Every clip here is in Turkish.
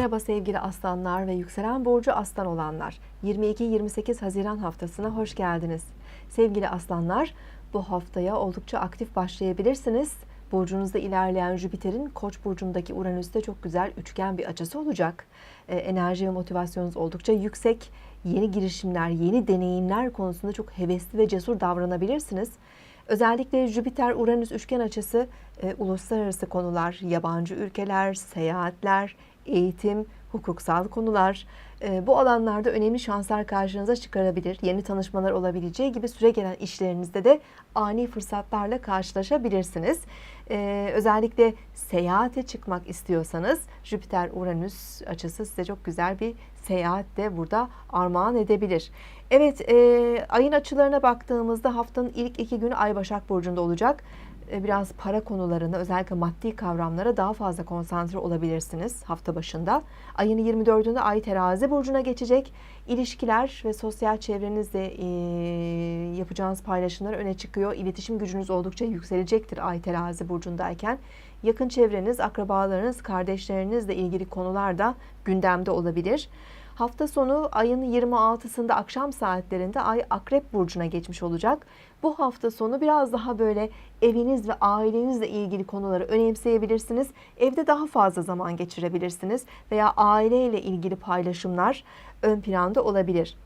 Merhaba sevgili aslanlar ve yükselen burcu aslan olanlar. 22-28 Haziran haftasına hoş geldiniz. Sevgili aslanlar, bu haftaya oldukça aktif başlayabilirsiniz. Burcunuzda ilerleyen Jüpiter'in Koç burcundaki Uranüs'te çok güzel üçgen bir açısı olacak. Ee, enerji ve motivasyonunuz oldukça yüksek. Yeni girişimler, yeni deneyimler konusunda çok hevesli ve cesur davranabilirsiniz. Özellikle Jüpiter-Uranüs üçgen açısı e, uluslararası konular, yabancı ülkeler, seyahatler, eğitim, hukuksal konular e, bu alanlarda önemli şanslar karşınıza çıkarabilir. Yeni tanışmalar olabileceği gibi süre gelen işlerinizde de ani fırsatlarla karşılaşabilirsiniz. E, özellikle seyahate çıkmak istiyorsanız Jüpiter-Uranüs açısı size çok güzel bir seyahat de burada armağan edebilir. Evet, e, ayın açılarına baktığımızda haftanın ilk iki günü Ay Başak Burcu'nda olacak. E, biraz para konularına, özellikle maddi kavramlara daha fazla konsantre olabilirsiniz hafta başında. Ayın 24'ünde Ay Terazi Burcu'na geçecek. İlişkiler ve sosyal çevrenizde e, yapacağınız paylaşımlar öne çıkıyor. İletişim gücünüz oldukça yükselecektir Ay Terazi Burcu'ndayken. Yakın çevreniz, akrabalarınız, kardeşlerinizle ilgili konular da gündemde olabilir. Hafta sonu ayın 26'sında akşam saatlerinde Ay Akrep Burcu'na geçmiş olacak. Bu hafta sonu biraz daha böyle eviniz ve ailenizle ilgili konuları önemseyebilirsiniz. Evde daha fazla zaman geçirebilirsiniz veya aileyle ilgili paylaşımlar ön planda olabilir.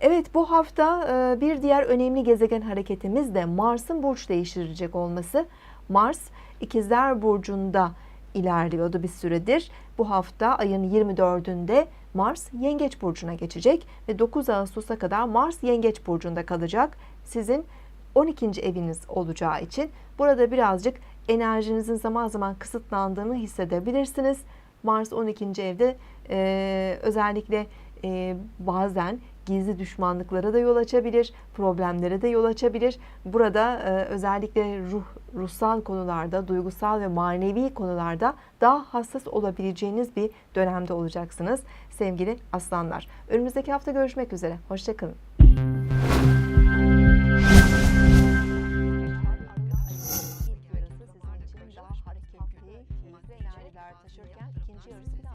Evet bu hafta e, bir diğer önemli gezegen hareketimiz de Mars'ın burç değiştirecek olması. Mars İkizler Burcu'nda ilerliyordu bir süredir. Bu hafta ayın 24'ünde Mars Yengeç Burcu'na geçecek ve 9 Ağustos'a kadar Mars Yengeç Burcu'nda kalacak. Sizin 12. eviniz olacağı için burada birazcık enerjinizin zaman zaman kısıtlandığını hissedebilirsiniz. Mars 12. evde e, özellikle e, bazen gizli düşmanlıklara da yol açabilir, problemlere de yol açabilir. Burada e, özellikle ruh, ruhsal konularda, duygusal ve manevi konularda daha hassas olabileceğiniz bir dönemde olacaksınız sevgili aslanlar. Önümüzdeki hafta görüşmek üzere. Hoşçakalın.